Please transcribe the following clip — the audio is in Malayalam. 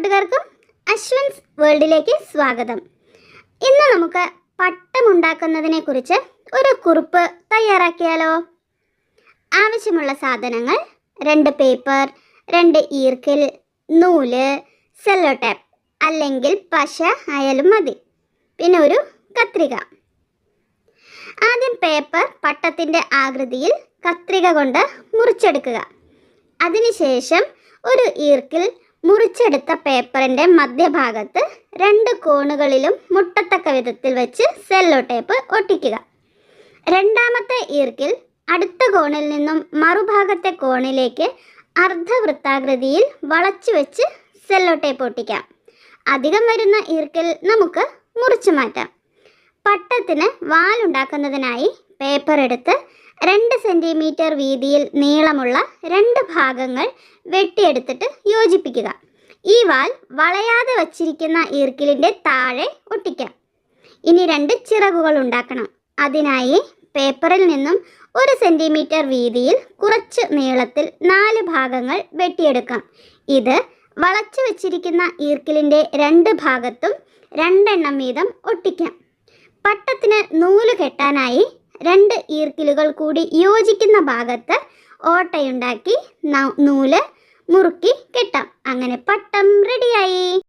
കൂട്ടുകാർക്കും അശ്വൻസ് വേൾഡിലേക്ക് സ്വാഗതം. ഇന്ന് നമുക്ക് പട്ടമുണ്ടാക്കുന്നതിനെ കുറിച്ച് ഒരു കുറിപ്പ് തയ്യാറാക്കിയാലോ? ആവശ്യമുള്ള സാധനങ്ങൾ രണ്ട് പേപ്പർ രണ്ട് ഈർക്കിൽ നൂൽ സെല്ലോ ടാപ്പ് അല്ലെങ്കിൽ പശ ആയാലും മതി. പിന്നെ ഒരു കത്രിക. ആദ്യം പേപ്പർ പട്ടത്തിന്റെ ആകൃതിയിൽ കത്രിക കൊണ്ട് മുറിച്ചെടുക്കുക. അതിനുശേഷം ഒരു ഈർക്കിൽ മുറിച്ചെടുത്ത പേപ്പറിന്റെ മധ്യഭാഗത്ത് രണ്ട് കോണുകളിലും മുട്ടത്തക്ക വിധത്തിൽ വെച്ച് സെല്ലോ ടേപ്പ് ഒട്ടിക്കുക. രണ്ടാമത്തെ ഈർക്കിൽ അടുത്ത കോണിൽ നിന്നും മറുഭാഗത്തെ കോണിലേക്ക് അർദ്ധവൃത്താകൃതിയിൽ വളച്ചു വെച്ച് സെല്ലോ ടേപ്പ് ഒട്ടിക്കാം. അധികം വരുന്ന ഈർക്കിൽ നമുക്ക് മുറിച്ചു മാറ്റാം. പട്ടത്തിന് വാലുണ്ടാക്കുന്നതിനായി പേപ്പർ എടുത്ത് രണ്ട് സെന്റിമീറ്റർ വീതിയിൽ നീളമുള്ള രണ്ട് ഭാഗങ്ങൾ വെട്ടിയെടുത്തിട്ട് യോജിപ്പിക്കുക. ഈ വാൽ വളയാതെ വച്ചിരിക്കുന്ന ഈർക്കിലിന്റെ താഴെ ഒട്ടിക്കാം. ഇനി രണ്ട് ചിറകുകൾ ഉണ്ടാക്കണം. അതിനായി പേപ്പറിൽ നിന്നും ഒരു സെന്റിമീറ്റർ വീതിയിൽ കുറച്ച് നീളത്തിൽ നാല് ഭാഗങ്ങൾ വെട്ടിയെടുക്കാം. ഇത് വളച്ചു വച്ചിരിക്കുന്ന ഈർക്കിലിന്റെ രണ്ട് ഭാഗത്തും രണ്ടെണ്ണം വീതം ഒട്ടിക്കാം. പട്ടത്തിന് നൂൽ കെട്ടാനായി രണ്ട് ഈർക്കിലുകൾ കൂടി യോജിക്കുന്ന ഭാഗത്ത് ഓട്ടയുണ്ടാക്കി നൂൽ മുറുക്കി കെട്ടാം. അങ്ങനെ പട്ടം റെഡിയായി